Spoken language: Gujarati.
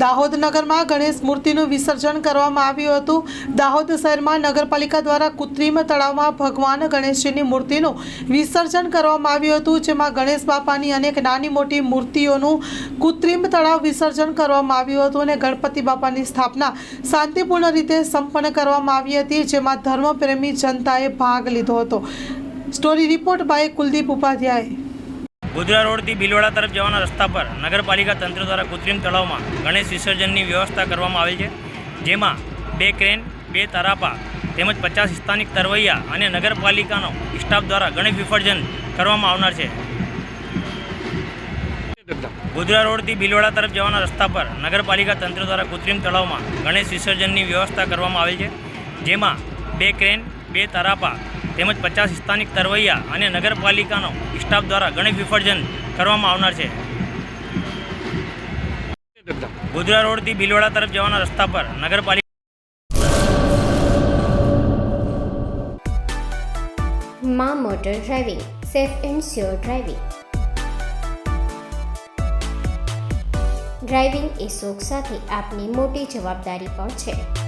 દાહોદ નગરમાં ગણેશ મૂર્તિનું વિસર્જન કરવામાં આવ્યું હતું. દાહોદ શહેરમાં નગરપાલિકા દ્વારા કૃત્રિમ તળાવમાં ભગવાન ગણેશજીની મૂર્તિનું વિસર્જન કરવામાં આવ્યું હતું, જેમાં ગણેશ બાપાની અનેક નાની મોટી મૂર્તિઓનું કૃત્રિમ તળાવ વિસર્જન કરવામાં આવ્યું હતું અને ગણપતિ બાપાની સ્થાપના શાંતિપૂર્ણ રીતે સંપન્ન કરવામાં આવી હતી, જેમાં ધર્મપ્રેમી જનતાએ ભાગ લીધો હતો. Story report by Kuldeep Upadhyay. Godhra રોડથી Bhilwara તરફ જવાના રસ્તા પર નગરપાલિકા તંત્ર દ્વારા કૃત્રિમ તળાવમાં ગણેશ વિસર્જનની વ્યવસ્થા કરવામાં આવેલ છે. જેમાં બે ક્રેન, બે તરાપા તેમજ પચાસ સ્થાનિક તરવૈયા અને નગરપાલિકાનો સ્ટાફ દ્વારા ગણેશ વિસર્જન કરવામાં આવનાર છે. ગોધરા રોડથી ભીલવાડા તરફ જવાના રસ્તા પર નગરપાલિકા તંત્ર દ્વારા કૃત્રિમ તળાવમાં ગણેશ વિસર્જનની વ્યવસ્થા કરવામાં આવેલ છે. જેમાં બે ક્રેન, બે તરાપા તેમજ પચાસ સ્થાનિક તરવૈયા અને નગરપાલિકાનો સ્ટાફ દ્વારા ગણેશ વિસર્જન કરવામાં આવનાર છે. ગોધરા રોડથી ભીલવાડા તરફ જવાના રસ્તા પર નગરપાલિકા મા motor driving, safe and sure driving. Driving એ શોખ સાથે આપની મોટી જવાબદારી પણ છે.